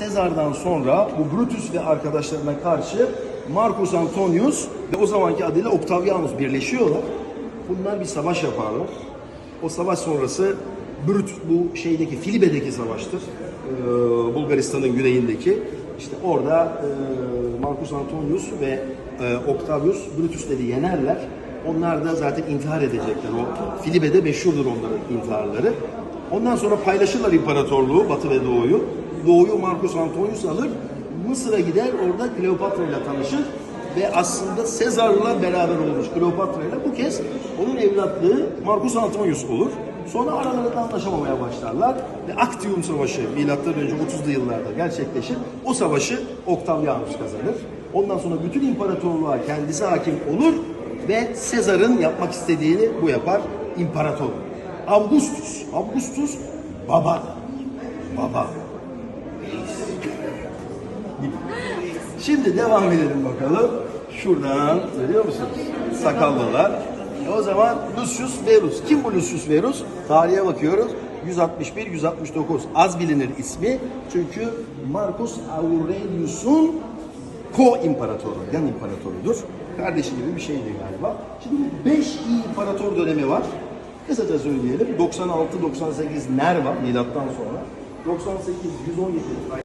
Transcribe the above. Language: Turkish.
Sezar'dan sonra bu Brutus ve arkadaşlarına karşı Marcus Antonius ve o zamanki adıyla Octavianus birleşiyorlar. Bunlar bir savaş yaparlar. O savaş sonrası Brutus bu şeydeki Filibe'deki savaştır. Ee, Bulgaristan'ın güneyindeki. İşte orada e, Marcus Antonius ve e, Octavius Brutus'leri yenerler. Onlar da zaten intihar edecekler. O Filibe'de meşhurdur onların intiharları. Ondan sonra paylaşırlar imparatorluğu, Batı ve Doğu'yu. Doğu'yu Marcus Antonius alır. Mısır'a gider, orada Kleopatra ile tanışır. Ve aslında Sezar'la beraber olmuş Kleopatra ile bu kez onun evlatlığı Marcus Antonius olur. Sonra aralarında anlaşamamaya başlarlar ve Actium Savaşı milattan önce 30'lu yıllarda gerçekleşir. O savaşı Octavianus kazanır. Ondan sonra bütün imparatorluğa kendisi hakim olur ve Sezar'ın yapmak istediğini bu yapar. İmparator. Augustus. Augustus baba. Baba. Şimdi devam edelim bakalım. Şuradan görüyor musunuz? Sakallılar. E o zaman Lucius Verus. Kim bu Lucius Verus? Tarihe bakıyoruz. 161-169. Az bilinir ismi. Çünkü Marcus Aurelius'un ko-imparatoru, yan imparatorudur. Kardeşi gibi bir şeydi galiba. Şimdi 5 imparator dönemi var. Kısaca söyleyelim. 96-98 Nerva milattan sonra. 98-117